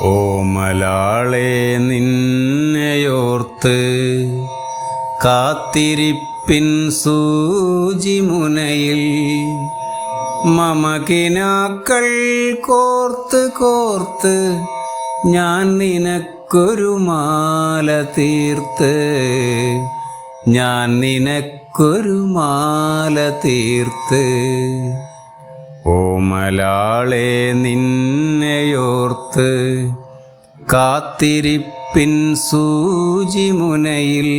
ഓമലാളെ നിന്നെയോർത്ത് കാത്തിരിപ്പിൻ സൂചിമുനയിൽ മമകിനാക്കൾ കോർത്ത് കോർത്ത് ഞാൻ നിനക്കൊരു മാല തീർത്ത്. ഞാൻ നിനക്കൊരു മാല തീർത്ത്. ഓമലാളെ നിന്നെയോർത്ത് കാത്തിരിപ്പിൻ സൂചിമുനയിൽ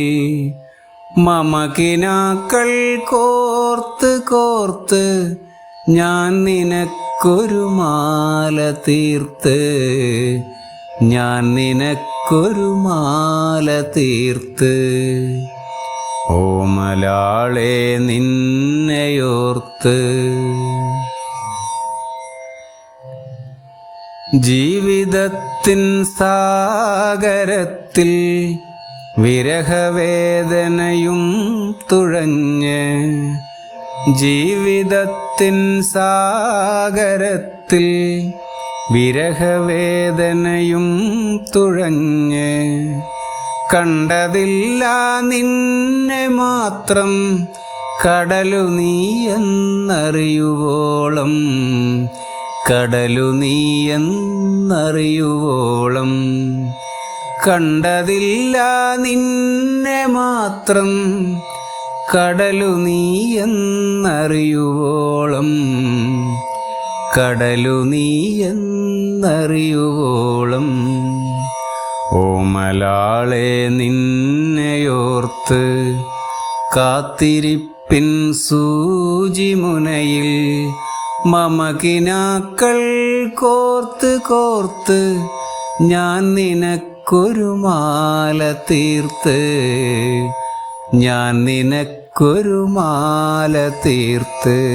മമകിനാക്കൾ കോർത്ത് കോർത്ത് ഞാൻ നിനക്കൊരു മാല തീർത്ത്. ഞാൻ നിനക്കൊരു മാല തീർത്ത്. ഓമലാളെ നിന്നെയോർത്ത്. ജീവിതത്തിൻ സാഗരത്തിൽ വിരഹവേദനയും തുഴഞ്ഞ് ജീവിതത്തിൻ സാഗരത്തിൽ വിരഹവേദനയും തുഴഞ്ഞ് കണ്ടതില്ല നിന്നെ മാത്രം കടലു നീ എന്നറിയുവോളം കടലു നീയെന്നറിയുവോളം കണ്ടതില്ല നിന്നെ മാത്രം. കടലു നീയെന്നറിയുവോളം കടലു നീയെന്നറിയുവോളം ഓമലാളെ നിന്നെയോർത്ത് കാത്തിരിപ്പിൻ സൂചിമുനയിൽ മമകിനാക്കൾ കോർത്ത് കോർത്ത് ഞാൻ നിനക്കൊരു മാല തീർത്ത്. ഞാൻ നിനക്കൊരു മാല തീർത്ത്.